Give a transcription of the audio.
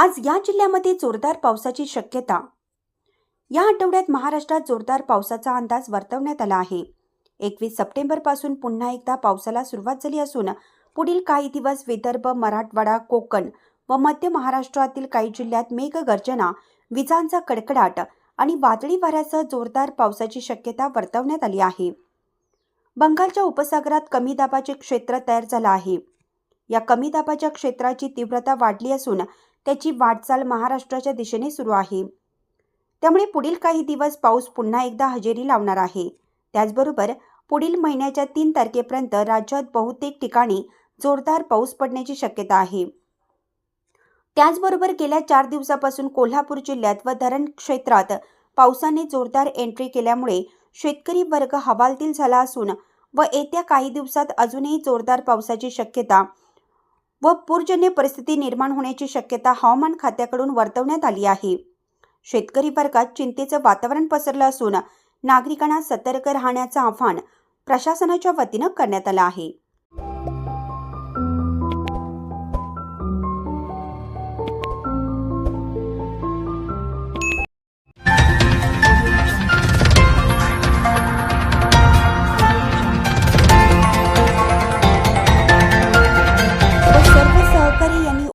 आज या जिल्ह्यामध्ये जोरदार पावसाची शक्यता. या आठवड्यात महाराष्ट्रात जोरदार पावसाचा अंदाज वर्तवण्यात आला आहे. एकवीस सप्टेंबरपासून पुन्हा एकदा पावसाला सुरुवात झाली असून पुढील काही दिवस विदर्भ मराठवाडा कोकण व मध्य महाराष्ट्रातील काही जिल्ह्यात मेघगर्जना विजांचा कडकडाट आणि वादळी वाऱ्यासह जोरदार पावसाची शक्यता वर्तवण्यात आली आहे. बंगालच्या उपसागरात कमी दाबाचे क्षेत्र तयार झालं आहे. या कमी दाबाच्या क्षेत्राची तीव्रता वाढली असून त्याची वाटचाल महाराष्ट्राच्या दिशेने सुरू आहे. त्यामुळे पुढील काही दिवस पाऊस पुन्हा एकदा हजेरी लावणार आहे. त्याचबरोबर पुढील महिन्याच्या तीन तारखेपर्यंत राज्यात बहुतेक ठिकाणी जोरदार पाऊस पडण्याची शक्यता आहे. त्याचबरोबर गेल्या चार दिवसापासून कोल्हापूर जिल्ह्यात व धरण क्षेत्रात पावसाने जोरदार एंट्री केल्यामुळे शेतकरी वर्ग हवालदिल झाला असून व येत्या काही दिवसात अजूनही जोरदार पावसाची शक्यता व पूरजन्य परिस्थिती निर्माण होण्याची शक्यता हवामान खात्याकडून वर्तवण्यात आली आहे. शेतकरी वर्गात चिंतेचं वातावरण पसरलं असून नागरिकांना सतर्क राहण्याचं आव्हान प्रशासनाच्या वतीनं करण्यात आलं आहे.